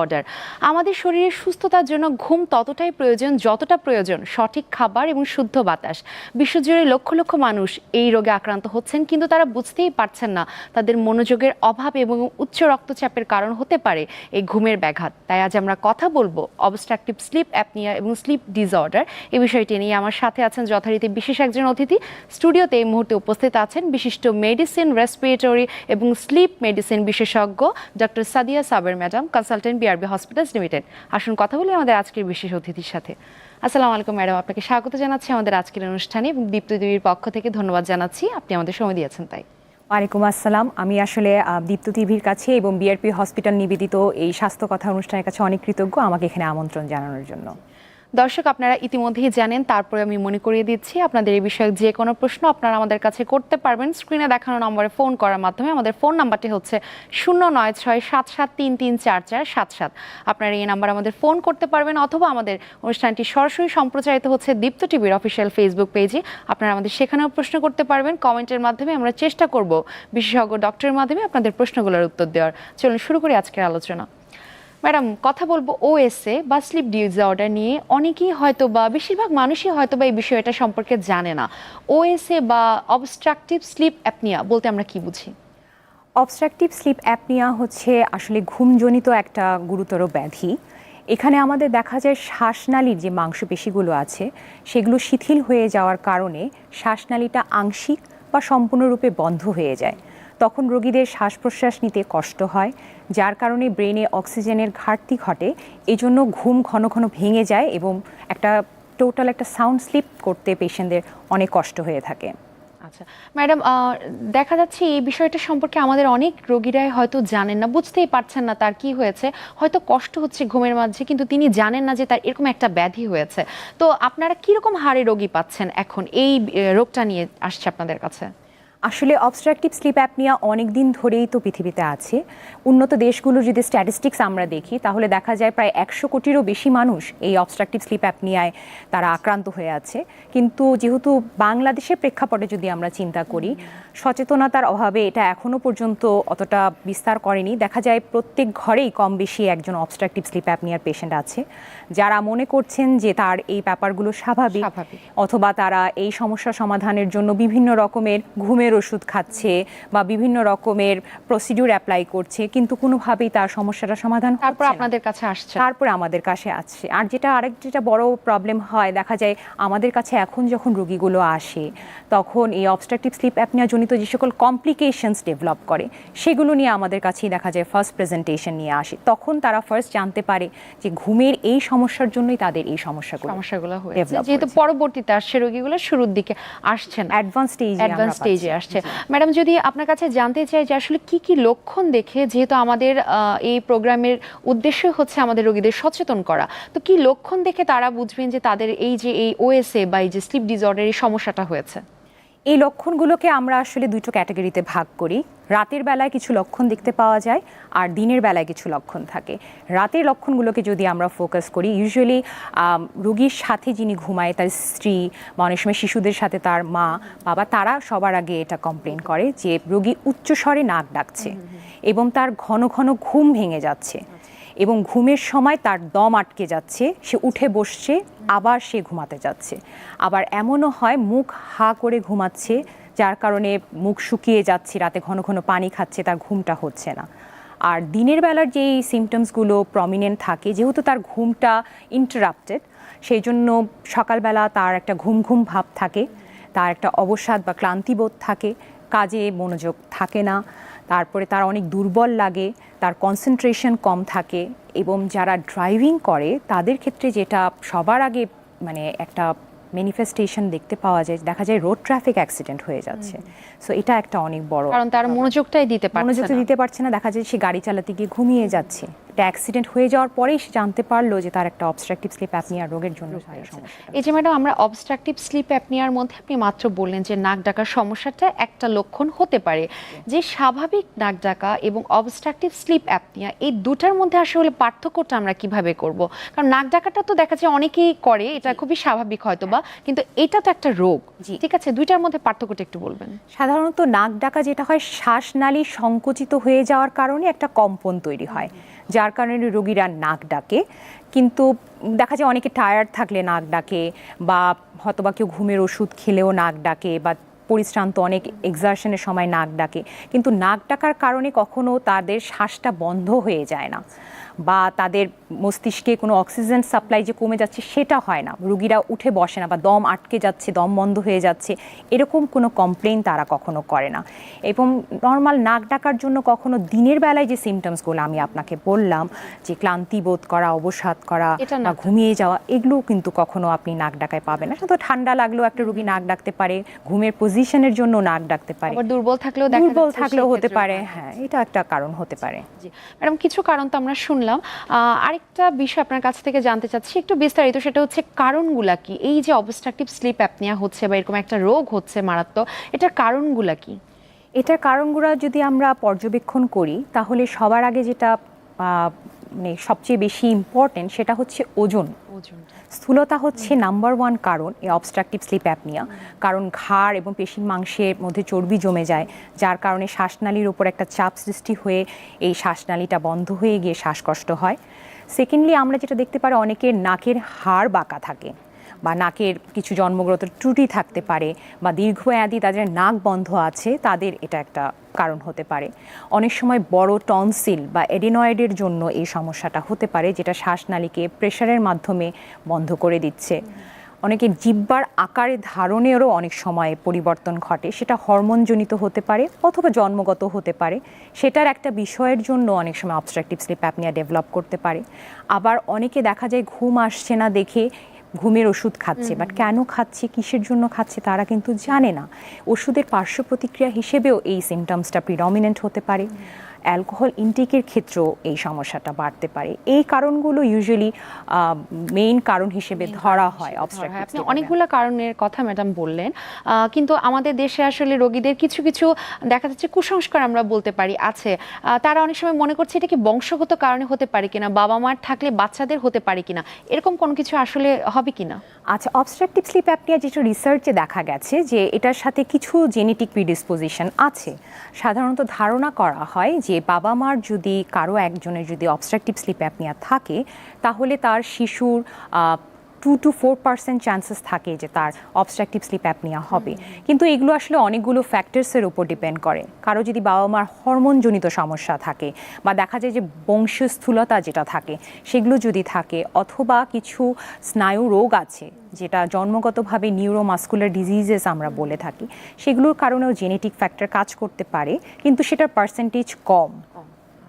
Order আমাদের শরীরের সুস্থতার জন্য ঘুম ততটাই প্রয়োজন যতটা প্রয়োজন সঠিক খাবার এবং শুদ্ধ বাতাস। বিশ্বজুড়ে লক্ষ লক্ষ মানুষ এই রোগে আক্রান্ত হচ্ছেন কিন্তু তারা বুঝতেই পারছেন না তাদের মনোযোগের অভাব এবং উচ্চ রক্তচাপের কারণ হতে পারে এই ঘুমের ব্যাঘাত। তাই আজ আমরা কথা বলব অবস্ট্রাকটিভ স্লিপ অ্যাপনিয়া এবং স্লিপ ডিসঅর্ডার এই বিষয়টি নিয়ে। আমার সাথে আছেন যথারীতি বিশেষ একজন অতিথি। স্টুডিওতে এই মুহূর্তে উপস্থিত আছেন বিশিষ্ট মেডিসিন রেসপিরেটরি এবং স্লিপ মেডিসিন বিশেষজ্ঞ doctor Sadia Saber madam consultant BRB hospitals limited আসুন কথা বলি আমাদের আজকের বিশেষ অতিথির সাথে। আসসালামু আলাইকুম, ম্যাডাম। আপনাকে স্বাগত জানাচ্ছি আমাদের আজকের অনুষ্ঠানে এবং দীপ্ত দেবীর পক্ষ থেকে ধন্যবাদ জানাচ্ছি। আপনি আমাদের সময় দিয়েছেন তাই। ওয়ালাইকুম আসসালাম। আমি আসলে দীপ্ত টিভির কাছে এবং বিআরপি হসপিটাল নিবেদিত এই স্বাস্থ্য কথা অনুষ্ঠানের কাছে অনেক কৃতজ্ঞ আমাকে এখানে আমন্ত্রণ জানানোর জন্য। দর্শক, আপনারা ইতিমধ্যেই জানেন, তারপরে আমি মনে করিয়ে দিচ্ছি, আপনাদের এই বিষয়ে যে কোনো প্রশ্ন আপনারা আমাদের কাছে করতে পারবেন। স্ক্রিনে দেখানো নম্বরে ফোন করার মাধ্যমে আমাদের ফোন নাম্বারটি হচ্ছে শূন্য নয় ছয় সাত সাত তিন তিন চার চার সাত সাত। আপনারা এই নাম্বার আমাদের ফোন করতে পারবেন, অথবা আমাদের অনুষ্ঠানটি সরাসরি সম্প্রচারিত হচ্ছে দীপ্ত টিভির অফিসিয়াল ফেসবুক পেজে আপনারা আমাদের সেখানেও প্রশ্ন করতে পারবেন। কমেন্টের মাধ্যমে আমরা চেষ্টা করব, বিশেষজ্ঞ ডক্টরের মাধ্যমে আপনাদের প্রশ্নগুলোর উত্তর দেওয়ার। চলুন শুরু করি আজকের আলোচনা। ম্যাডাম, কথা বলব ওএসএ বা স্লিপ ডিসঅর্ডার নিয়ে। অনেকেই হয়তো বা বেশিরভাগ মানুষই হয়তো বা এই বিষয়টা সম্পর্কে জানে না। ওএসএ বা অবস্ট্রাকটিভ স্লিপ অ্যাপনিয়া বলতে আমরা কি বুঝি? অবস্ট্রাকটিভ স্লিপ অ্যাপনিয়া হচ্ছে আসলে ঘুমজনিত একটা গুরুতর ব্যাধি। এখানে আমাদের দেখা যায় শ্বাসনালীর যে মাংসপেশিগুলো আছে, সেগুলো শিথিল হয়ে যাওয়ার কারণে শ্বাসনালীটা আংশিক বা সম্পূর্ণরূপে বন্ধ হয়ে যায়। তখন রোগীদের শ্বাস প্রশ্বাস নিতে কষ্ট হয়, যার কারণে ব্রেনে অক্সিজেনের ঘাটতি ঘটে। এজন্য ঘুম ঘন ঘন ভেঙে যায় এবং একটা টোটাল একটা সাউন্ড স্লিপ করতে পেশেন্টদের অনেক কষ্ট হয়ে থাকে। আচ্ছা ম্যাডাম দেখা যাচ্ছে এই বিষয়টা সম্পর্কে আমাদের অনেক রোগীরাই হয়তো জানেন না, বুঝতেই পারছেন না তার কি হয়েছে। হয়তো কষ্ট হচ্ছে ঘুমের মাঝে, কিন্তু তিনি জানেন না যে তার এরকম একটা ব্যাধি হয়েছে। তো আপনারা কীরকম হারে রোগী পাচ্ছেন এখন? এই রোগটা নিয়ে আসছে আপনাদের কাছে। আসলে অবস্ট্রাকটিভ স্লিপ অ্যাপনিয়া অনেক দিন ধরেই তো পৃথিবীতে আছে। উন্নত দেশগুলোর যদি স্ট্যাটিস্টিক্স আমরা দেখি তাহলে দেখা যায় প্রায় একশো কোটিরও বেশি মানুষ এই অবস্ট্রাকটিভ স্লিপ অ্যাপনিয়ায় তারা আক্রান্ত হয়ে আছে। কিন্তু যেহেতু বাংলাদেশের প্রেক্ষাপটে যদি আমরা চিন্তা করি সচেতনতার অভাবে এটা এখনও পর্যন্ত অতটা বিস্তার করেনি। দেখা যায় প্রত্যেক ঘরেই কম বেশি একজন অবস্ট্রাকটিভ স্লিপ অ্যাপনিয়ার পেশেন্ট আছে। যারা মনে করছেন যে তার এই ব্যাপারগুলো স্বাভাবিক স্বাভাবিক। অথবা তারা এই সমস্যা সমাধানের জন্য বিভিন্ন রকমের ঘুমের ওষুধ খাচ্ছে বা বিভিন্ন রকমের প্রসিডিউর অ্যাপ্লাই করছে কিন্তু কোনোভাবেই তার সমস্যাটা সমাধান তারপর আপনাদের কাছে আসছে। তারপরে আমাদের কাছে আসছে। আর যেটা আরেক যেটা বড় প্রবলেম হয় দেখা যায় আমাদের কাছে এখন যখন রোগীগুলো আসে তখন এই অবস্ট্রাকটিভ স্লিপ অ্যাপনিয়া জনিত যে সকল কমপ্লিকেশনস ডেভেলপ করে সেগুলো নিয়ে আমাদের কাছেই দেখা যায় ফার্স্ট প্রেজেন্টেশন নিয়ে আসে। তখন তারা ফার্স্ট জানতে পারে যে ঘুমের এই সমস্যার জন্যই তাদের এই সমস্যাগুলো সমস্যাগুলো হয়েছে। যেহেতু পরবর্তীতে আসছে রোগীগুলো শুরুর দিকে আসছেন অ্যাডভান্স স্টেজে অ্যাডভান্স স্টেজে আসছে। ম্যাডাম, যদি আপনার কাছে জানতে চাই যে আসলে কি কি লক্ষণ দেখে যেহেতু আমাদের এই প্রোগ্রামের উদ্দেশ্য হচ্ছে আমাদের রোগীদের সচেতন করা, তো কি লক্ষণ দেখে তারা বুঝবেন যে তাদের এই যে এই ওএসএ বা এই যে স্লিপ ডিসঅর্ডার এই সমস্যাটা হয়েছে? এই লক্ষণগুলোকে আমরা আসলে দুটো ক্যাটাগরিতে ভাগ করি। রাতের বেলায় কিছু লক্ষণ দেখতে পাওয়া যায় আর দিনের বেলায় কিছু লক্ষণ থাকে। রাতের লক্ষণগুলোকে যদি আমরা ফোকাস করি ইউজুয়ালি রোগীর সাথে যিনি ঘুমায় তার স্ত্রী বা অনেক সময় শিশুদের সাথে তার মা বাবা তারা সবার আগে এটা কমপ্লেন করে যে রোগী উচ্চস্বরে নাক ডাকছে এবং তার ঘন ঘন ঘুম ভেঙে যাচ্ছে। এবং ঘুমের সময় তার দম আটকে যাচ্ছে, সে উঠে বসছে, আবার সে ঘুমাতে যাচ্ছে। আবার এমনও হয় মুখ হা করে ঘুমাচ্ছে, যার কারণে মুখ শুকিয়ে যাচ্ছে, রাতে ঘন ঘন পানি খাচ্ছে, তার ঘুমটা হচ্ছে না। আর দিনের বেলার যেই সিমটমসগুলো প্রমিনেন্ট থাকে, যেহেতু তার ঘুমটা ইন্টারাপ্টেড সেই জন্য সকালবেলা তার একটা ঘুম ঘুম ভাব থাকে, তার একটা অবসাদ বা ক্লান্তিবোধ থাকে কাজে মনোযোগ থাকে না। তারপরে তার অনেক দুর্বল লাগে তার কনসেন্ট্রেশন কম থাকে এবং যারা ড্রাইভিং করে তাদের ক্ষেত্রে যেটা সবার আগে মানে একটা ম্যানিফেস্টেশন দেখতে পাওয়া যায় দেখা যায় রোড ট্রাফিক অ্যাক্সিডেন্ট হয়ে যাচ্ছে। সো এটা একটা অনেক বড় কারণ তারা মনোযোগটাই দিতে পারছে মনোযোগ দিতে পারছে না দেখা যায় সে গাড়ি চালাতে গিয়ে ঘুমিয়ে যাচ্ছে। একটা অ্যাক্সিডেন্ট হয়ে যাওয়ার পরেই সে জানতে পারল যে তার একটা অবস্ট্রাকটিভ স্লিপ অ্যাপনিয়া রোগের জন্য এই যে ম্যাডাম আমরা অবস্ট্রাকটিভ স্লিপ অ্যাপনিয়ার মধ্যে আপনি মাত্র বললেন যে নাক ডাকার সমস্যাটা একটা লক্ষণ হতে পারে। যে স্বাভাবিক নাক ডাকা এবং অবস্ট্রাকটিভ স্লিপ অ্যাপনিয়া এই দুটার মধ্যে আসলে পার্থক্যটা আমরা কীভাবে করব? কারণ নাক ডাকাটা তো দেখা যায় অনেকেই করে এটা খুবই স্বাভাবিক হয়তো বা কিন্তু এটা তো একটা রোগ। জি। ঠিক আছে দুইটার মধ্যে পার্থক্যটা একটু বলবেন। সাধারণত নাক ডাকা যেটা হয় শ্বাসনালী সংকুচিত হয়ে যাওয়ার কারণে একটা কম্পন তৈরি হয়। যার কারণে রোগীরা নাক ডাকে। কিন্তু দেখা যায় অনেকে টায়ার্ড থাকলে নাক ডাকে বা হয়তোবা কেউ ঘুমের ওষুধ খেলেও নাক ডাকে বা পরিশ্রান্ত অনেক এক্সারশনের সময় নাক ডাকে। কিন্তু নাক ডাকার কারণে কখনো তাদের শ্বাসটা বন্ধ হয়ে যায় না বা তাদের মস্তিষ্কে কোনো অক্সিজেন সাপ্লাই যে কমে যাচ্ছে সেটা হয় না। রুগীরা উঠে বসে না বা দম আটকে যাচ্ছে দম বন্ধ হয়ে যাচ্ছে এরকম কোনো কমপ্লেন তারা কখনো করে না। এবং নর্মাল নাক ডাকার জন্য কখনো দিনের বেলায় যে সিমটমসগুলো আমি আপনাকে বললাম যে ক্লান্তি বোধ করা অবসাদ করা বা ঘুমিয়ে যাওয়া এগুলোও কিন্তু কখনো আপনি নাক ডাকায় পাবেন না। শুধু ঠান্ডা লাগলেও একটা রুগী নাক ডাকতে পারে ঘুমের পজিশনের জন্য নাক ডাকতে পারে। দুর্বল থাকলেও দুর্বল থাকলেও হতে পারে হ্যাঁ। এটা একটা কারণ হতে পারে। ম্যাডাম কিছু কারণ তো আমরা শুনলাম। আহ, আরেকটা বিষয় আপনার কাছ থেকে জানতে চাচ্ছি একটু বিস্তারিত সেটা হচ্ছে কারণগুলা কি? এই যে অবস্ট্রাকটিভ স্লিপ অ্যাপনিয়া হচ্ছে বা এরকম একটা রোগ হচ্ছে মারাত্মক এটার কারণগুলা কি? এটার কারণগুলো যদি আমরা পর্যবেক্ষণ করি তাহলে সবার আগে যেটা মানে সবচেয়ে বেশি ইম্পর্টেন্ট সেটা হচ্ছে ওজন। ওজন। স্থূলতা হচ্ছে নাম্বার ওয়ান কারণ এই অবস্ট্রাকটিভ স্লিপ অ্যাপনিয়া কারণ ঘাড় এবং পেশির মাংসের মধ্যে চর্বি জমে যায় যার কারণে শ্বাসনালীর উপর একটা চাপ সৃষ্টি হয়ে এই শ্বাসনালীটা বন্ধ হয়ে গিয়ে শ্বাসকষ্ট হয়। সেকেন্ডলি আমরা যেটা দেখতে পারি, অনেকের নাকের হাড় বাঁকা থাকে বা নাকের কিছু জন্মগত ত্রুটি থাকতে পারে বা দীর্ঘমেয়াদী তাদের নাক বন্ধ আছে, তাদের এটা একটা কারণ হতে পারে। অনেক সময় বড় টনসিল বা এডিনয়েডের জন্য এই সমস্যাটা হতে পারে, যেটা শ্বাসনালীকে প্রেশারের মাধ্যমে বন্ধ করে দিচ্ছে। অনেকের জিব্বার আকারে ধারণেরও অনেক সময় পরিবর্তন ঘটে। সেটা হরমোনজনিত হতে পারে অথবা জন্মগত হতে পারে। সেটার একটা বিষয়ের জন্য অনেক সময় অবস্ট্রাকটিভ স্লিপ অ্যাপনিয়া ডেভেলপ করতে পারে। আবার অনেকে দেখা যায় ঘুম আসছে না দেখে ঘুমের ওষুধ খাচ্ছে। বাট কেন খাচ্ছে কিসের জন্য খাচ্ছে তারা কিন্তু জানে না। ওষুধের পার্শ্ব প্রতিক্রিয়া হিসেবেও এই সিমটমসটা প্রিডমিনেন্ট হতে পারে। অ্যালকোহল ইনটেকের ক্ষেত্রেও এই সমস্যাটা বাড়তে পারে। এই কারণগুলো ইউজুয়ালি মেইন কারণ হিসেবে ধরা হয় আপনি অনেকগুলো কারণের কথা ম্যাডাম বললেন। কিন্তু আমাদের দেশে আসলে রোগীদের কিছু কিছু দেখা যাচ্ছে কুসংস্কার আমরা বলতে পারি আছে। তারা অনেক সময় মনে করছে এটা কি বংশগত কারণে হতে পারে কিনা বাবা মার থাকলে বাচ্চাদের হতে পারে কিনা এরকম কোনো কিছু আসলে হবে কিনা? আচ্ছা অবস্ট্রাকটিভ স্লিপ অ্যাপনিয়া যেটা রিসার্চে দেখা গেছে যে এটার সাথে কিছু জেনেটিক প্রিডিসপোজিশন আছে। সাধারণত ধারণা করা হয় যে বাবা মার যদি কারও একজনের যদি অবস্ট্রাকটিভ স্লিপ অ্যাপনিয়া থাকে তাহলে তার শিশুর two to four percent chances থাকে যে তার অবস্ট্রাকটিভ স্লিপ অ্যাপনিয়া হবে। কিন্তু এগুলো আসলে অনেকগুলো ফ্যাক্টরসের উপর ডিপেন্ড করে। কারও যদি বাবা মার হরমোনজনিত সমস্যা থাকে বা দেখা যায় যে বংশীয় স্থূলতা যেটা থাকে সেগুলো যদি থাকে অথবা কিছু স্নায়ু রোগ আছে যেটা জন্মগতভাবে নিউরোমাস্কুলার ডিজিজেস আমরা বলে থাকি সেগুলোর কারণেও জেনেটিক ফ্যাক্টর কাজ করতে পারে কিন্তু সেটার পার্সেন্টেজ কম।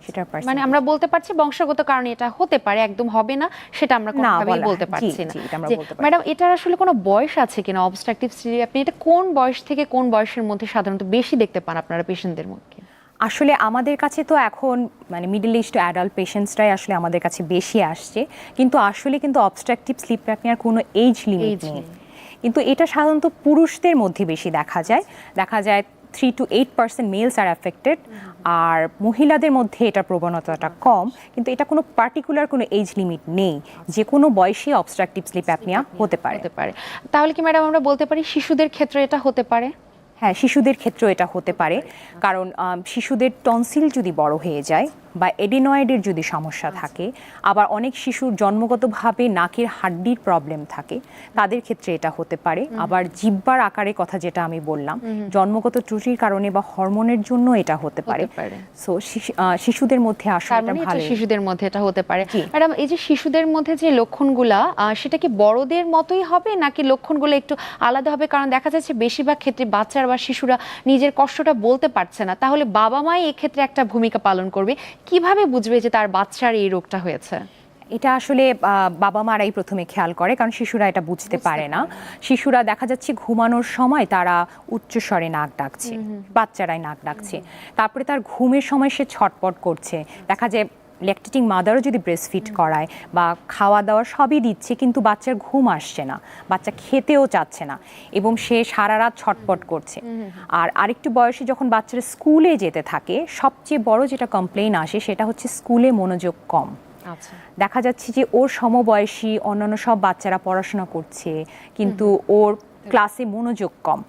সেটার মানে আমরা বলতে পারছি বংশগত কারণে এটা হতে পারে একদম হবে না সেটা আমরা কোনোভাবেই বলা- বলতে পারছি না। ম্যাডাম এটার আসলে কোনো বয়স আছে কিনা? অবস্ট্রাকটিভ স্লিপ আপনি এটা কোন বয়স থেকে কোন বয়সের মধ্যে সাধারণত বেশি দেখতে পান আপনারা পেশেন্টদের মধ্যে? আসলে আমাদের কাছে তো এখন মানে মিডল ইস্ট অ্যাডাল্ট পেশেন্টসরাই আসলে আমাদের কাছে বেশি আসছে। কিন্তু আসলে কিন্তু অবস্ট্রাকটিভ স্লিপ অ্যাপনিয়ার কোনো এজ লিমিট নেই। কিন্তু এটা সাধারণত পুরুষদের মধ্যে বেশি দেখা যায়। দেখা যায় three to eight percent males are affected আর মহিলাদের মধ্যে এটা প্রবণতাটা কম কিন্তু এটা কোনো পার্টিকুলার কোনো এজ লিমিট নেই। যে কোনো বয়সে অবস্ট্রাকটিভ স্লিপ অ্যাপনিয়া হতে পারে। হতে পারে। তাহলে কি ম্যাডাম আমরা বলতে পারি শিশুদের ক্ষেত্রে এটা হতে পারে? হ্যাঁ শিশুদের ক্ষেত্রেও এটা হতে পারে। কারণ শিশুদের টনসিল যদি বড় হয়ে যায় বা এডিনয়েডের যদি সমস্যা থাকে আবার অনেক শিশুর জন্মগতভাবে নাকের হাড্ডির প্রবলেম থাকে তাদের ক্ষেত্রে এটা হতে পারে। আবার জিব্বার আকারে কথা যেটা আমি বললাম জন্মগত ত্রুটির কারণে বা হরমোনের জন্য এটা হতে পারে। সো শিশুদের মধ্যে আসলে মানে ভালো। শিশুদের মধ্যে এটা হতে পারে। ম্যাডাম এই যে শিশুদের মধ্যে যে লক্ষণগুলা সেটা কি বড়দের মতোই হবে নাকি লক্ষণগুলো একটু আলাদা হবে? কারণ দেখা যাচ্ছে বেশিরভাগ ক্ষেত্রে বাচ্চারা বা শিশুরা নিজের কষ্টটা বলতে পারছে না। তাহলে বাবা মাই এক্ষেত্রে একটা ভূমিকা পালন করবে। কীভাবে বুঝবে যে তার বাচ্চার এই রোগটা হয়েছে? এটা আসলে বাবা মারাই প্রথমে খেয়াল করে কারণ শিশুরা এটা বুঝতে পারে না। শিশুরা দেখা যাচ্ছে ঘুমানোর সময় তারা উচ্চস্বরে নাক ডাকছে বাচ্চারাই নাক ডাকছে। তারপরে তার ঘুমের সময় সে ছটপট করছে। দেখা যায় ল্যাকটেটিং মাদারও যদি ব্রেস্ট ফিট করায় বা খাওয়া দাওয়া সবই দিচ্ছে কিন্তু বাচ্চার ঘুম আসছে না বাচ্চা খেতেও চাচ্ছে না এবং সে সারা রাত ছটপট করছে। আর আরেকটু বয়সে যখন বাচ্চারা স্কুলে যেতে থাকে সবচেয়ে বড় যেটা কমপ্লেইন আসে সেটা হচ্ছে স্কুলে মনোযোগ কম। আচ্ছা। দেখা যাচ্ছে যে ওর সমবয়সী অন্যান্য সব বাচ্চারা পড়াশোনা করছে কিন্তু ওর ক্লাসে মনোযোগ কম।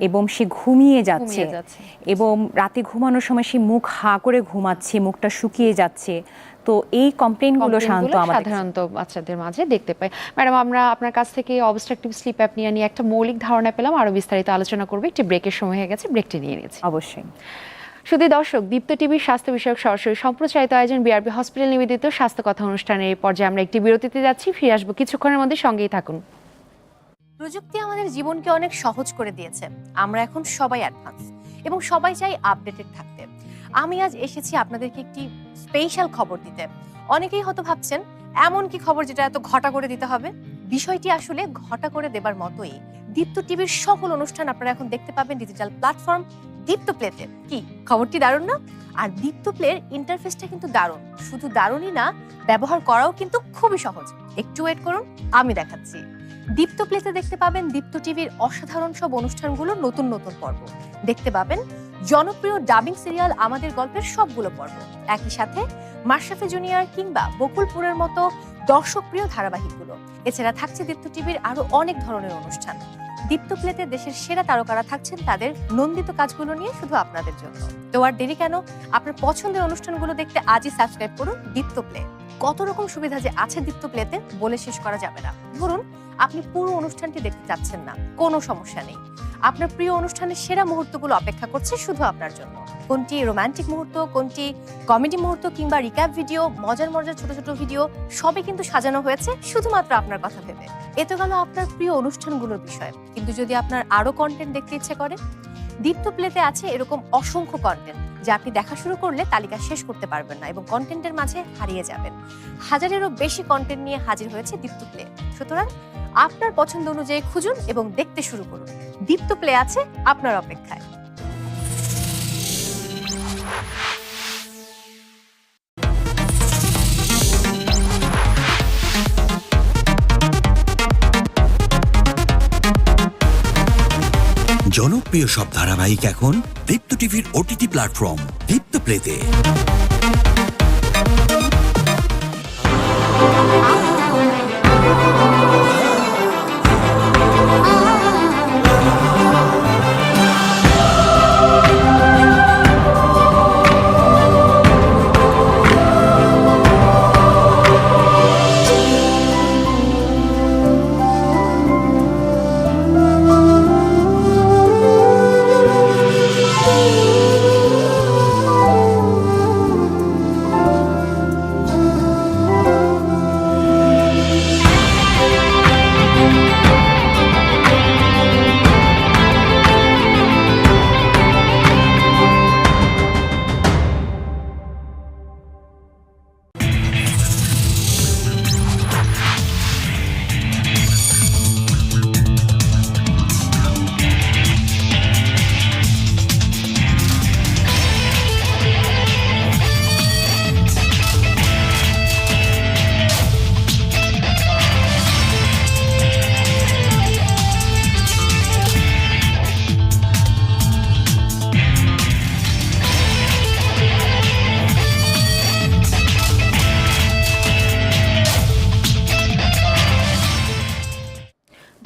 এবং সে ঘুমিয়ে যাচ্ছে। এবং রাতে ঘুমানোর সময় সে মুখ হা করে ঘুমাচ্ছে মুখটা শুকিয়ে যাচ্ছে। তো এই কমপ্লেনগুলো complaint-গুলো আমাদের সাধারণত বাচ্চাদের মাঝে দেখতে পাই। ম্যাডাম আমরা আপনার কাছ থেকে অবস্ট্রাকটিভ স্লিপ অ্যাপনিয়া নিয়ে একটা মৌলিক ধারণা পেলাম। আরও বিস্তারিত আলোচনা করবে। একটি ব্রেকের সময় হয়ে গেছে ব্রেকটি নিয়ে নিয়েছি। অবশ্যই। শুধু দর্শক দীপ্ত টিভির স্বাস্থ্য বিষয়ক সরাসরি সম্প্রচারিত আয়োজন বিআরবি হসপিটাল নিবেদিত স্বাস্থ্য কথা অনুষ্ঠানের এই পর্যায়ে আমরা একটি বিরতিতে যাচ্ছি। ফিরে আসব কিছুক্ষণের মধ্যে সঙ্গেই থাকুন। প্রযুক্তি আমাদের জীবনকে অনেক সহজ করে দিয়েছে। আমরা এখন সবাই অ্যাডভান্স এবং সবাই চাই আপডেটেড থাকতে। আমি আজ এসেছি আপনাদেরকে একটি স্পেশাল খবর দিতে। অনেকেই হয়তো ভাবছেন, এমন কি খবর যেটা এত ঘটা করে দিতে হবে? বিষয়টি আসলে ঘটা করে দেবার মতোই। দীপ্ত টিভির সকল অনুষ্ঠান আপনারা এখন দেখতে পাবেন ডিজিটাল প্ল্যাটফর্ম দীপ্ত প্লেতে কি, খবরটি দারুণ না? আর দীপ্ত প্লের ইন্টারফেসটা কিন্তু দারুণ। শুধু দারুণই না, ব্যবহার করাও কিন্তু খুবই সহজ। একটু ওয়েট করুন, আমি দেখাচ্ছি। দীপ্ত প্লেতে দেখতে পাবেন দীপ্ত টিভির অসাধারণ সব অনুষ্ঠানগুলোর নতুন নতুন পর্ব। দেখতে পাবেন জনপ্রিয় ডাবিং সিরিয়াল আমাদের গল্পের সবগুলো পর্ব। একই সাথে মাশরাফি জুনিয়র কিংবা বকুলপুরের মতো দর্শকপ্রিয় ধারাবাহিকগুলো। এছাড়া থাকছে দীপ্ত টিভির আরও অনেক ধরনের অনুষ্ঠান। দীপ্ত প্লেতে দেশের সেরা তারকারা থাকছেন তাদের নন্দিত কাজগুলো নিয়ে শুধু আপনাদের জন্য। তো আর দেরি কেন? আপনার পছন্দের অনুষ্ঠানগুলো দেখতে আজই সাবস্ক্রাইব করুন দীপ্ত প্লে কত রকম সুবিধা যে আছে দীপ্ত প্লেতে বলে শেষ করা যাবে না। ধরুন, আপনি পুরো অনুষ্ঠানটি দেখতে চাচ্ছেন না, কোনো সমস্যা নেই। আপনার প্রিয় অনুষ্ঠানের সেরা মুহূর্তগুলো অপেক্ষা করছে শুধু আপনার জন্য। কোনটি রোমান্টিক মুহূর্ত, কোনটি কমেডি মুহূর্ত কিংবা রিক্যাপ ভিডিও মজার মজার ছোট ছোট ভিডিও সবই কিন্তু সাজানো হয়েছে শুধুমাত্র আপনার কথা ভেবে। এ তো গেল আপনার প্রিয় অনুষ্ঠানগুলোর বিষয়। কিন্তু যদি আপনার আরও কন্টেন্ট দেখতে ইচ্ছে করে দীপ্ত প্লেতে আছে এরকম অসংখ্য কন্টেন্ট যা আপনি দেখা শুরু করলে তালিকা শেষ করতে পারবেন না এবং কন্টেন্টের মাঝে হারিয়ে যাবেন। হাজারেরও বেশি কন্টেন্ট নিয়ে হাজির হয়েছে দীপ্ত প্লে। সুতরাং আপনার পছন্দ অনুযায়ী খুঁজুন এবং দেখতে শুরু করুন। দীপ্ত প্লে আছে আপনার অপেক্ষায়। জনপ্রিয় সব ধারাবাহিক এখন দীপ্ত টিভির ওটিটি প্ল্যাটফর্ম দীপ্ত প্লেতে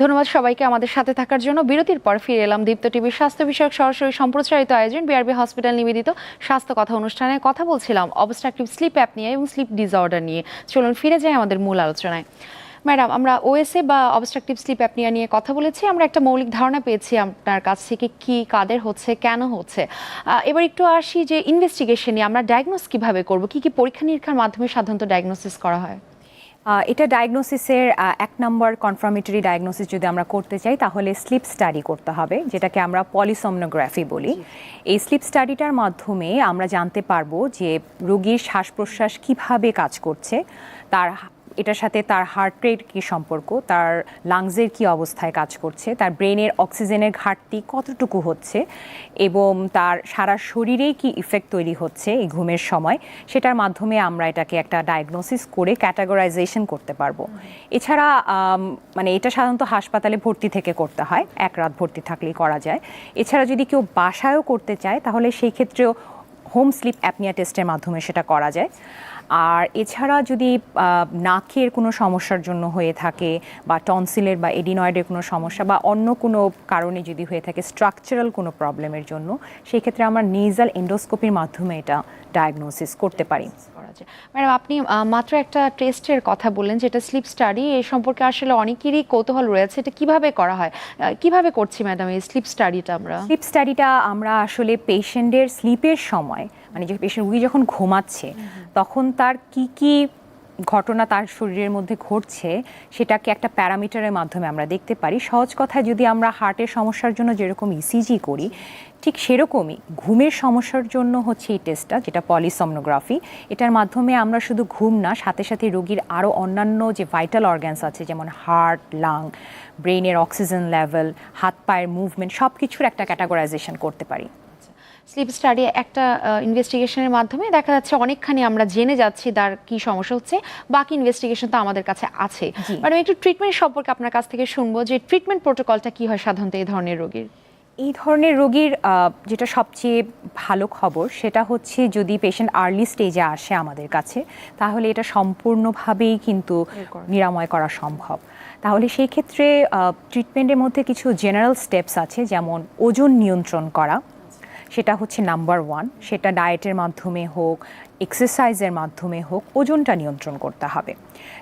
ধন্যবাদ সবাইকে আমাদের সাথে থাকার জন্য। বিরতির পর ফিরে এলাম দীপ্ত টিভির স্বাস্থ্য বিষয়ক সরাসরি সম্প্রচারিত আয়োজন বিআরবি হসপিটাল নিবেদিত স্বাস্থ্য কথা অনুষ্ঠানে কথা বলছিলাম অবস্ট্রাকটিভ স্লিপ অ্যাপ নিয়ে এবং স্লিপ ডিসঅর্ডার নিয়ে। চলুন ফিরে যাই আমাদের মূল আলোচনায়। ম্যাডাম, আমরা ওএসএ বা অবস্ট্রাকটিভ স্লিপ অ্যাপনিয়া নিয়ে কথা বলেছি। আমরা একটা মৌলিক ধারণা পেয়েছি আপনার কাছ থেকে, কি কাদের হচ্ছে, কেন হচ্ছে। এবার একটু আসি যে ইনভেস্টিগেশন নিয়ে আমরা ডায়াগনোস কীভাবে করব? কি কি পরীক্ষা নিরীক্ষার মাধ্যমে সাধারণত ডায়াগনোসিস করা হয়? এটা ডায়াগনোসিসের এক নম্বর কনফার্মেটরি ডায়াগনোসিস যদি আমরা করতে চাই তাহলে স্লিপ স্টাডি করতে হবে যেটাকে আমরা পলিসমনোগ্রাফি বলি। এই স্লিপ স্টাডিটার মাধ্যমে আমরা জানতে পারব যে রোগীর শ্বাস প্রশ্বাস কীভাবে কাজ করছে তার এটার সাথে তার হার্ট রেট কী সম্পর্ক, তার লাংসের কি অবস্থায় কাজ করছে, তার ব্রেনের অক্সিজেনের ঘাটতি কতটুকু হচ্ছে এবং তার সারা শরীরেই কি ইফেক্ট তৈরি হচ্ছে এই ঘুমের সময়, সেটার মাধ্যমে আমরা এটাকে একটা ডায়াগনোসিস করে ক্যাটাগরাইজেশন করতে পারব। এছাড়া মানে এটা সাধারণত হাসপাতালে ভর্তি থেকে করতে হয়, এক রাত ভর্তি থাকলেই করা যায়। এছাড়া যদি কেউ বাসায়ও করতে চায়, তাহলে সেই ক্ষেত্রেও হোম স্লিপ অ্যাপনিয়া টেস্টের মাধ্যমে সেটা করা যায়। আর এছাড়া যদি নাকের কোনো সমস্যার জন্য হয়ে থাকে বা টনসিলের বা এডিনয়েডের কোনো সমস্যা বা অন্য কোনো কারণে যদি হয়ে থাকে স্ট্রাকচারাল কোনো প্রবলেমের জন্য, সেক্ষেত্রে আমরা নেজাল এন্ডোস্কোপির মাধ্যমে এটা ডায়াগনোসিস করতে পারি। আছে। ম্যাডাম আপনি মাত্র একটা টেস্টের কথা বললেন যেটা স্লিপ স্টাডি এই সম্পর্কে আসলে অনেকেরই কৌতূহল রয়েছে এটা কীভাবে করা হয়? কীভাবে করছি ম্যাডাম এই স্লিপ স্টাডিটা আমরা? স্লিপ স্টাডিটা আমরা আসলে পেশেন্টের স্লিপের সময় মানে যে পেশেন্ট রুগী যখন ঘুমাচ্ছে তখন তার কি কি ঘটনা তার শরীরের মধ্যে ঘটছে, সেটাকে একটা প্যারামিটারের মাধ্যমে আমরা দেখতে পারি। সহজ কথায় যদি আমরা হার্টের সমস্যার জন্য যেরকম ইসিজি করি, ঠিক সেরকমই ঘুমের সমস্যার জন্য হচ্ছে এই টেস্টটা যেটা পলিসমনোগ্রাফি এটার মাধ্যমে আমরা শুধু ঘুম না, সাথে সাথে রোগীর আরও অন্যান্য যে ভাইটাল অর্গ্যানস আছে, যেমন হার্ট লাং ব্রেনের অক্সিজেন লেভেল হাত পায়ের মুভমেন্ট সব কিছুর একটা ক্যাটাগরাইজেশন করতে পারি। স্লিপ স্টাডি একটা ইনভেস্টিগেশনের মাধ্যমে দেখা যাচ্ছে অনেকখানি আমরা জেনে যাচ্ছি তার কি সমস্যা হচ্ছে। বাকি ইনভেস্টিগেশন তো আমাদের কাছে আছে। জি। ম্যাডাম একটু ট্রিটমেন্ট সম্পর্কে আপনার কাছ থেকে শুনব যে ট্রিটমেন্ট প্রোটোকলটা কি হয় সাধারণত এই ধরনের রোগীর? এই ধরনের রোগীর যেটা সবচেয়ে ভালো খবর সেটা হচ্ছে যদি পেশেন্ট আর্লি স্টেজে আসে আমাদের কাছে তাহলে এটা সম্পূর্ণভাবেই কিন্তু নিরাময় করা সম্ভব। তাহলে সেই ক্ষেত্রে ট্রিটমেন্টের মধ্যে কিছু জেনারেল স্টেপস আছে যেমন ওজন নিয়ন্ত্রণ করা সেটা হচ্ছে নাম্বার ওয়ান সেটা ডায়েটের মাধ্যমে হোক এক্সারসাইজের মাধ্যমে হোক ওজনটা নিয়ন্ত্রণ করতে হবে।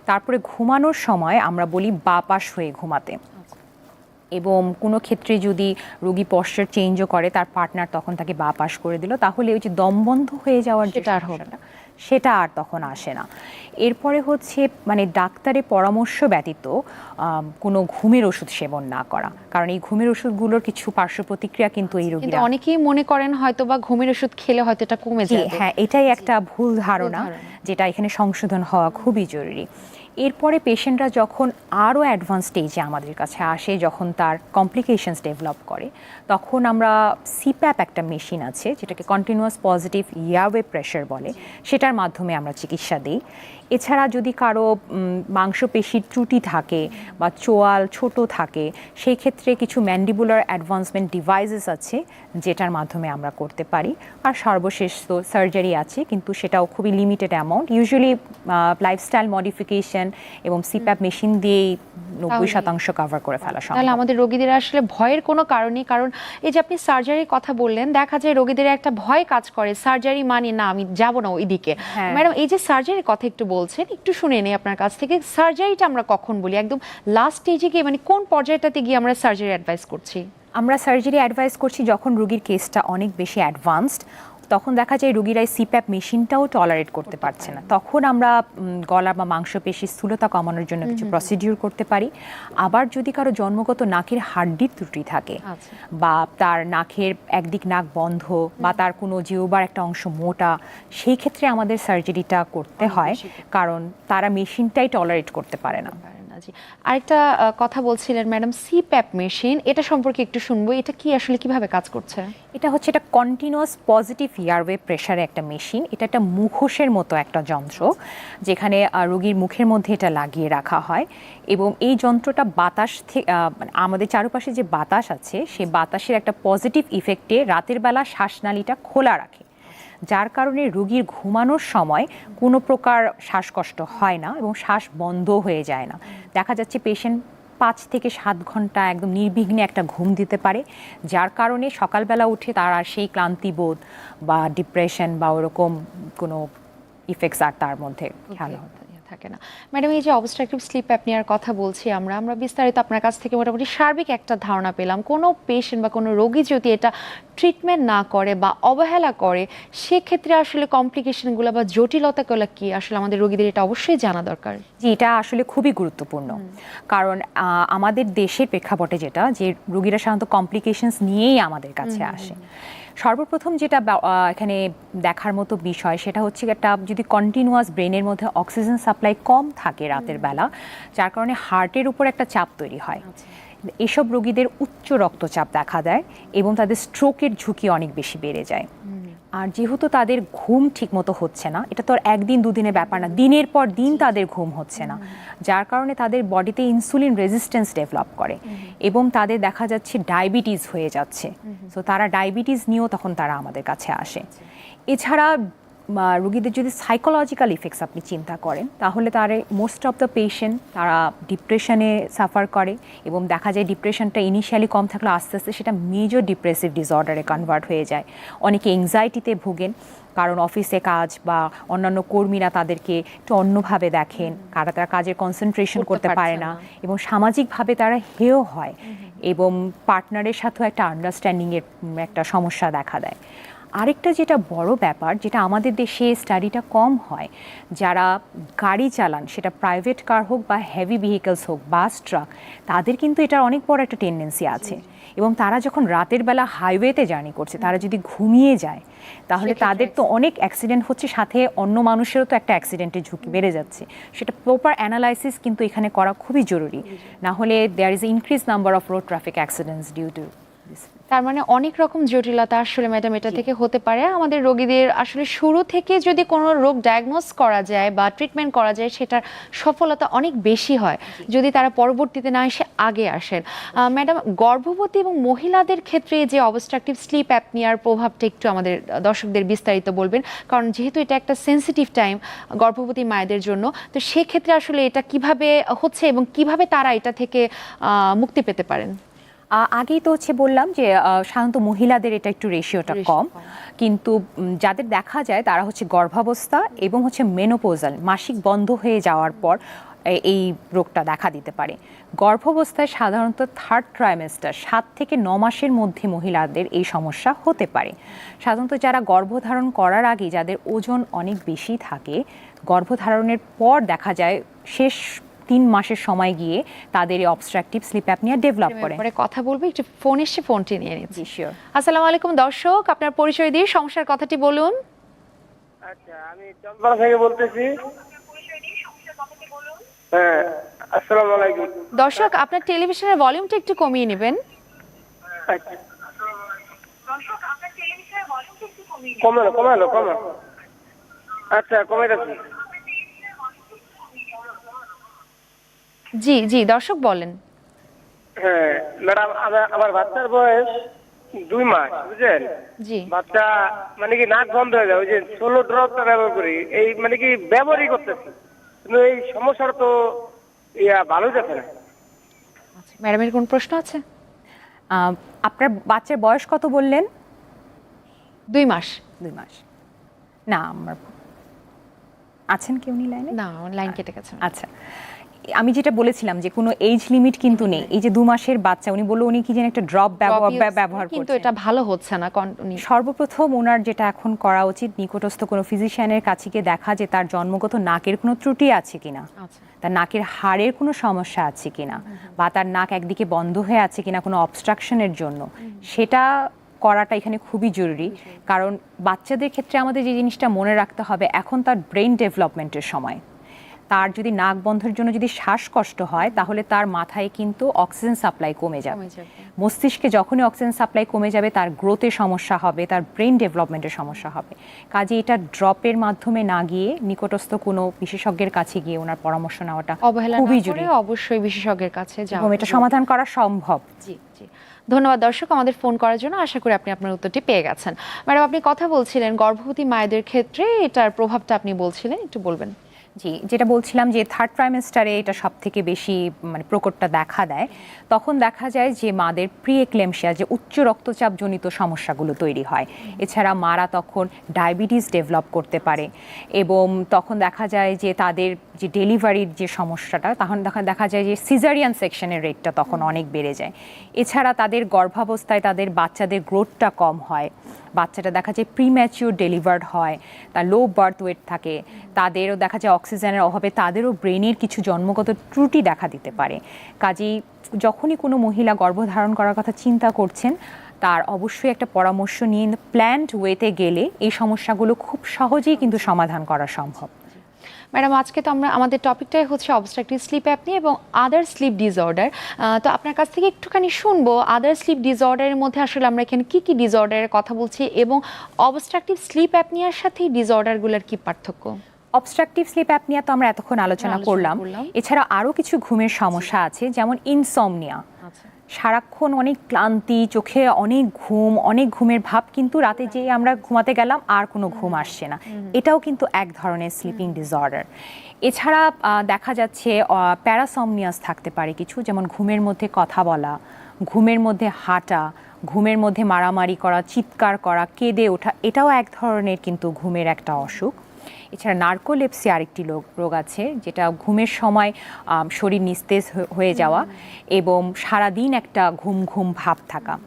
তারপরে ঘুমানোর সময় আমরা বলি বাপাস হয়ে ঘুমাতে। এবং কোনো ক্ষেত্রে যদি রোগী পশ্চার চেঞ্জও করে তার পার্টনার তখন তাকে বা পাশ করে দিল তাহলে ওই যে দমবন্ধ হয়ে যাওয়ার যেটা আর হবে সমস্যাটা, সেটা আর তখন আসে না। এরপরে হচ্ছে মানে ডাক্তারের পরামর্শ ব্যতীত কোনো ঘুমের ওষুধ সেবন না করা। কারণ এই ঘুমের ওষুধগুলোর কিছু পার্শ্ব প্রতিক্রিয়া কিন্তু এই রোগী রোগীরা অনেকেই মনে করেন হয়তো বা ঘুমের ওষুধ খেলে হয়তো এটা কমে যায় হ্যাঁ এটাই একটা ভুল ধারণা। যেটা এখানে সংশোধন হওয়া খুবই জরুরি। এরপরে পেশেন্টরা যখন আরও অ্যাডভান্স স্টেজে আমাদের কাছে আসে, যখন তার কমপ্লিকেশনস ডেভেলপ করে, তখন আমরা সিপ্যাপ একটা মেশিন আছে, যেটাকে কন্টিনিউয়াস পজিটিভ ইয়ারওয়ে প্রেশার বলে। সেটার মাধ্যমে আমরা চিকিৎসা দিই। এছাড়া যদি কারও মাংসপেশির ত্রুটি থাকে বা চোয়াল ছোট থাকে সেই ক্ষেত্রে কিছু ম্যান্ডিবুলার অ্যাডভান্সমেন্ট ডিভাইসেস আছে যেটার মাধ্যমে আমরা করতে পারি। আর সর্বশেষ তো সার্জারি আছে কিন্তু সেটাও খুবই limited amount usually lifestyle modification এবং সিপ্যাপ মেশিন দিয়েই নব্বই শতাংশ কভার করে ফেলা তাহলে আমাদের রোগীদের আসলে ভয়ের কোনো কারণই কারণ এই যে আপনি সার্জারির কথা বললেন দেখা যায় রোগীদের একটা ভয় কাজ করে সার্জারি মানে না আমি যাব না ওইদিকে। হ্যাঁ। ম্যাডাম এই যে সার্জারির কথা একটু বলছেন, একটু শুনে নেই আপনার কাছ থেকে। সার্জারিটা আমরা কখন বলি? একদম লাস্ট স্টেজে গিয়ে মানে কোন পর্যায়টাতে গিয়ে আমরা সার্জারি অ্যাডভাইস করছি? আমরা সার্জারি অ্যাডভাইস করছি যখন রুগীর কেসটা অনেক বেশি অ্যাডভান্সড তখন দেখা যায় রোগীরা এই সিপ্যাপ মেশিনটাও টলারেট করতে পারছে না। তখন আমরা গলা বা মাংসপেশির স্থূলতা কমানোর জন্য কিছু প্রসিডিউর করতে পারি। আবার যদি কারও জন্মগত নাকের হাড্ডির ত্রুটি থাকে আচ্ছা। বা তার নাকের একদিক নাক বন্ধ বা তার কোনো জিওবার একটা অংশ মোটা সেই ক্ষেত্রে আমাদের সার্জারিটা করতে হয় কারণ তারা মেশিনটাই টলারেট করতে পারে না, জি। আরেকটা কথা বলছিলেন ম্যাডাম সিপ্যাপ মেশিন এটা সম্পর্কে একটু শুনব, এটা কি আসলে কীভাবে কাজ করছে এটা হচ্ছে এটা কন্টিনিউয়াস পজিটিভ ইয়ারওয়ে প্রেশারে একটা মেশিন এটা একটা মুখোশের মতো একটা যন্ত্র, যেখানে রোগীর মুখের মধ্যে এটা লাগিয়ে রাখা হয় এবং এই যন্ত্রটা বাতাস থেকে আমাদের চারপাশে যে বাতাস আছে সেই বাতাসের একটা পজিটিভ ইফেক্টে রাতের বেলা শ্বাসনালীটা খোলা রাখে যার কারণে রোগীর ঘুমানোর সময় কোনো প্রকার শ্বাসকষ্ট হয় না এবং শ্বাস বন্ধ হয়ে যায় না দেখা যাচ্ছে পেশেন্ট পাঁচ থেকে সাত ঘণ্টা একদম নির্বিঘ্নে একটা ঘুম দিতে পারে যার কারণে সকালবেলা উঠে তার আর সেই ক্লান্তিবোধ বা ডিপ্রেশন বা ওরকম কোনো ইফেক্টস আর তার মধ্যে খেয়াল না। থাকে না। ম্যাডাম এই যে অবস্ট্রাকটিভ স্লিপ অ্যাপনিয়ার কথা বলছি আমরা আমরা বিস্তারিত আপনার কাছ থেকে মোটামুটি সার্বিক একটা ধারণা পেলাম। কোনো পেশেন্ট বা কোনো রোগী যদি এটা ট্রিটমেন্ট না করে বা অবহেলা করে সেক্ষেত্রে আসলে কমপ্লিকেশনগুলো বা জটিলতাগুলো কি? আসলে আমাদের রোগীদের এটা অবশ্যই জানা দরকার। জি এটা আসলে খুবই গুরুত্বপূর্ণ। কারণ আমাদের দেশের প্রেক্ষাপটে যেটা যে রোগীরা সাধারণত কমপ্লিকেশনস নিয়েই আমাদের কাছে আসে। সর্বপ্রথম যেটা এখানে দেখার মতো বিষয় সেটা হচ্ছে একটা যদি কন্টিনিউয়াস ব্রেনের মধ্যে অক্সিজেন সাপ্লাই কম থাকে রাতের বেলা যার কারণে হার্টের উপর একটা চাপ তৈরি হয়। এসব রোগীদের উচ্চ রক্তচাপ দেখা দেয় এবং তাদের স্ট্রোকের ঝুঁকি অনেক বেশি বেড়ে যায়। আর যেহেতু তাদের ঘুম ঠিকমতো হচ্ছে না এটা তো আর একদিন দুদিনের ব্যাপার না দিনের পর দিন তাদের ঘুম হচ্ছে না। যার কারণে তাদের বডিতে ইনসুলিন রেজিস্ট্যান্স ডেভেলপ করে এবং তাদের দেখা যাচ্ছে ডায়াবেটিস হয়ে যাচ্ছে। সো তারা ডায়াবেটিস নিয়েও তখন তারা আমাদের কাছে আসে। এছাড়া রুগীদের যদি সাইকোলজিক্যাল ইফেক্টস আপনি চিন্তা করেন তাহলে তার মোস্ট অফ দ্য পেশেন্ট তারা ডিপ্রেশনে সাফার করে এবং দেখা যায় ডিপ্রেশনটা ইনিশিয়ালি কম থাকলে আস্তে আস্তে সেটা মেজর ডিপ্রেসিভ ডিসঅর্ডারে কনভার্ট হয়ে যায়। অনেকে এংজাইটিতে ভোগেন কারণ অফিসে কাজ বা অন্যান্য কর্মীরা তাদেরকে একটু অন্যভাবে দেখেন কারা তারা কাজের কনসেন্ট্রেশন করতে পারে না না। এবং সামাজিকভাবে তারা হেও হয় এবং পার্টনারের সাথেও একটা আন্ডারস্ট্যান্ডিংয়ের একটা সমস্যা দেখা দেয়। আরেকটা যেটা বড় ব্যাপার যেটা আমাদের দেশে স্টাডিটা কম হয় যারা গাড়ি চালান সেটা প্রাইভেট কার হোক বা হেভি ভেহিকলস হোক বাস ট্রাক তাদের কিন্তু এটার অনেক বড় একটা টেন্ডেন্সি আছে। এবং তারা যখন রাতের বেলা হাইওয়েতে জার্নি করছে তারা যদি ঘুমিয়ে যায় তাহলে তাদের তো অনেক অ্যাক্সিডেন্ট হচ্ছে সাথে অন্য মানুষেরও তো একটা অ্যাক্সিডেন্টের ঝুঁকি বেড়ে যাচ্ছে। সেটা প্রপার অ্যানালাইসিস কিন্তু এখানে করা খুবই জরুরি। না হলে there is increase number of road traffic accidents due to তার মানে অনেক রকম জটিলতা আসলে ম্যাডাম এটা থেকে হতে পারে। আমাদের রোগীদের আসলে শুরু থেকে যদি কোনো রোগ ডায়াগনোস করা যায় বা ট্রিটমেন্ট করা যায় সেটার সফলতা অনেক বেশি হয়। যদি তারা পরবর্তীতে না এসে আগে আসেন। ম্যাডাম গর্ভবতী এবং মহিলাদের ক্ষেত্রে যে অবস্ট্রাকটিভ স্লিপ অ্যাপনিয়ার প্রভাবটা একটু আমাদের দর্শকদের বিস্তারিত বলবেন। কারণ যেহেতু এটা একটা সেন্সিটিভ টাইম গর্ভবতী মায়েদের জন্য তো সেক্ষেত্রে আসলে এটা কীভাবে হচ্ছে এবং কীভাবে তারা এটা থেকে মুক্তি পেতে পারেন? আগেই তো হচ্ছে বললাম যে সাধারণত মহিলাদের এটা একটু রেশিওটা কম। কিন্তু যাদের দেখা যায় তারা হচ্ছে গর্ভাবস্থা এবং হচ্ছে মেনোপোজাল মাসিক বন্ধ হয়ে যাওয়ার পর এই রোগটা দেখা দিতে পারে। গর্ভাবস্থায় সাধারণত থার্ড ট্রাইমেস্টার সাত থেকে ন মাসের মধ্যে মহিলাদের এই সমস্যা হতে পারে। সাধারণত যারা গর্ভধারণ করার আগে যাদের ওজন অনেক বেশি থাকে গর্ভধারণের পর দেখা যায় শেষ তিন মাসের সময় গিয়ে তাদের এই অবস্ট্রাকটিভ স্লিপ অ্যাপনিয়া ডেভেলপ করে। পরে কথা বলব একটু ফোন এসে ফোনটি নিয়ে নিচ্ছি। শিওর আসসালামু আলাইকুম দর্শক আপনার পরিচয় দিয়ে সমস্যার কথাটি বলুন। আচ্ছা আমি চম্পাড়া থেকে বলতেছি। হ্যাঁ আসসালামু আলাইকুম। দর্শক আপনার টেলিভিশনের ভলিউমটা একটু কমিয়ে নেবেন। আচ্ছা আচ্ছা কমে যাচ্ছে জি জি দর্শক বলেন। হ্যাঁ ম্যাডাম আমার আমার বাচ্চার বয়স দুই মাস বুঝলেন? জি। বাচ্চা মানে কি নাক বন্ধ হয়ে যায় ওই যে ষোলো ড্রপটা ব্যবহার করি এই মানে কি ব্যবহারই করতেছি। কিন্তু এই সমস্যাটা তো ইয়া ভালো যাচ্ছে না। ম্যাডামের কোন প্রশ্ন আছে? আহ, আপনার বাচ্চার বয়স কত বললেন? দুই মাস। দুই মাস। না আমার আছেন কি উনি লাইনে? না লাইন কেটে গেছে। আচ্ছা। আমি যেটা বলেছিলাম যে কোনো এজ লিমিট কিন্তু নেই। এই যে দু মাসের বাচ্চা উনি বলল উনি কি যেন একটা ড্রপ ব্যবহার ব্যবহার কিন্তু এটা ভালো হচ্ছে না সর্বপ্রথম ওনার যেটা এখন করা উচিত নিকটস্থ কোনো ফিজিশিয়ানের কাছে গিয়ে দেখা যে তার জন্মগত নাকের কোনো ত্রুটি আছে কিনা আচ্ছা। তার নাকের হাড়ের কোনো সমস্যা আছে কিনা বা তার নাক একদিকে বন্ধ হয়ে আছে কিনা কোনো অবস্ট্রাকশনের জন্য। সেটা করাটা এখানে খুবই জরুরি। কারণ বাচ্চাদের ক্ষেত্রে আমাদের যে জিনিসটা মনে রাখতে হবে এখন তার ব্রেন ডেভেলপমেন্টের সময়। তার যদি নাক বন্ধের জন্য যদি শ্বাসকষ্ট হয় তাহলে তার মাথায় কিন্তু অক্সিজেন সাপ্লাই কমে যাবে। মস্তিষ্কে যখনই অক্সিজেন সাপ্লাই কমে যাবে তার গ্রোথে সমস্যা হবে তার ব্রেন ডেভেলপমেন্টের সমস্যা হবে। কাজে এটা ড্রপের মাধ্যমে না গিয়ে নিকটস্থ কোনো বিশেষজ্ঞের কাছে গিয়ে ওনার পরামর্শ নেওয়াটা খুবই জরুরি। অবশ্যই বিশেষজ্ঞের কাছে যাওয়া এটা সমাধান করা সম্ভব। জি জি। ধন্যবাদ দর্শক আমাদের ফোন করার জন্য। আশা করি আপনি আপনার উত্তরটি পেয়ে গেছেন। ম্যাডাম আপনি কথা বলছিলেন গর্ভবতী মায়েদের ক্ষেত্রে এটার প্রভাবটা আপনি বলছিলেন একটু বলবেন। জি, যেটা বলছিলাম যে থার্ড ট্রাইমেস্টারে এটা সব থেকে বেশি মানে প্রকটটা দেখা দেয়। তখন দেখা যায় যে মাদের প্রি এক্লেমশিয়া যে উচ্চ রক্তচাপ জনিত সমস্যাগুলো তৈরি হয়। এছাড়া মারা তখন ডায়াবেটিস ডেভেলপ করতে পারে এবং তখন দেখা যায় যে তাদের যে ডেলিভারির যে সমস্যাটা, তখন দেখা দেখা যায় যে সিজারিয়ান সেকশনের রেটটা তখন অনেক বেড়ে যায়। এছাড়া তাদের গর্ভাবস্থায় তাদের বাচ্চাদের গ্রোথটা কম হয়। বাচ্চাটা দেখা যায় প্রিম্যাচিওর ডেলিভার্ড হয়, তার লো বার্থ ওয়েট থাকে, তাদেরও দেখা যায় অক্সিজেনের অভাবে তাদেরও ব্রেনের কিছু জন্মগত ত্রুটি দেখা দিতে পারে। কাজেই যখনই কোনো মহিলা গর্ভধারণ করার কথা চিন্তা করছেন, তার অবশ্যই একটা পরামর্শ নিয়ে প্ল্যান্ট ওয়েতে গেলে এই সমস্যাগুলো খুব সহজেই কিন্তু সমাধান করা সম্ভব। ম্যাডাম আজকে তো আমরা আমাদের টপিকটাই হচ্ছে অবস্ট্রাকটিভ স্লিপ অ্যাপনি এবং আদার স্লিপ ডিসঅর্ডার তো আপনার কাছ থেকে একটুখানি শুনব আদার স্লিপ ডিসঅর্ডারের মধ্যে আসলে আমরা এখানে কি কি ডিসঅর্ডারের কথা বলছি এবং অবস্ট্রাকটিভ স্লিপ অ্যাপনিয়ার সাথে ডিসঅর্ডারগুলোর কি পার্থক্য? অবস্ট্রাকটিভ স্লিপ অ্যাপনিয়া তো আমরা এতক্ষণ আলোচনা করলাম। এছাড়া আরও কিছু ঘুমের সমস্যা আছে যেমন ইনসমনিয়া আচ্ছা। সারাক্ষণ অনেক ক্লান্তি চোখে অনেক ঘুম অনেক ঘুমের ভাব কিন্তু রাতে যে আমরা ঘুমাতে গেলাম আর কোনো ঘুম আসছে না। এটাও কিন্তু এক ধরনের স্লিপিং ডিসঅর্ডার এছাড়া দেখা যাচ্ছে প্যারাসমনিয়াস থাকতে পারে কিছু যেমন ঘুমের মধ্যে কথা বলা ঘুমের মধ্যে হাঁটা ঘুমের মধ্যে মারামারি করা চিৎকার করা কেঁদে ওঠা এটাও এক ধরনের কিন্তু ঘুমের একটা অসুখ। এছাড়া নার্কোলেপসি আরেকটি রোগ রোগ আছে যেটা ঘুমের সময় শরীর নিস্তেজ হয়ে- যাওয়া এবং সারাদিন একটা ঘুম ঘুম ভাব থাকা।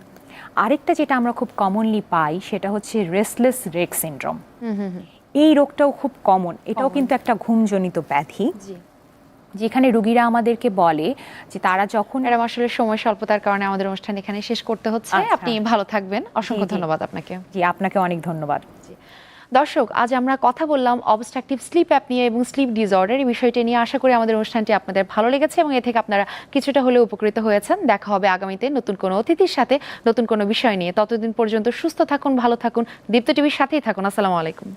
আরেকটা যেটা আমরা খুব কমনলি পাই সেটা হচ্ছে রেসলেস রেক সিনড্রোম এই রোগটাও খুব কমন এটাও কিন্তু একটা ঘুমজনিত ব্যাধি। যেখানে রুগীরা আমাদেরকে বলে যে তারা যখন ম্যাডাম আসলে সময় স্বল্পতার কারণে আমাদের অনুষ্ঠান এখানে শেষ করতে হচ্ছে। আচ্ছা। আপনি ভালো থাকবেন। অসংখ্য। ধন্যবাদ আপনাকে। জি আপনাকে অনেক ধন্যবাদ। দর্শক, আজ আমরা কথা বললাম অবস্ট্রাকটিভ স্লিপ অ্যাপ নিয়ে এবং স্লিপ ডিসঅর্ডার এই বিষয়টি নিয়ে। আশা করি আমাদের অনুষ্ঠানটি আপনাদের ভালো লেগেছে এবং এ থেকে আপনারা কিছুটা হলেও উপকৃত হয়েছেন। দেখা হবে আগামীতে নতুন কোনো অতিথির সাথে, নতুন কোনো বিষয় নিয়ে। ততদিন পর্যন্ত সুস্থ থাকুন, ভালো থাকুন। দীপ্ত টিভির সাথেই থাকুন। আসসালামু আলাইকুম।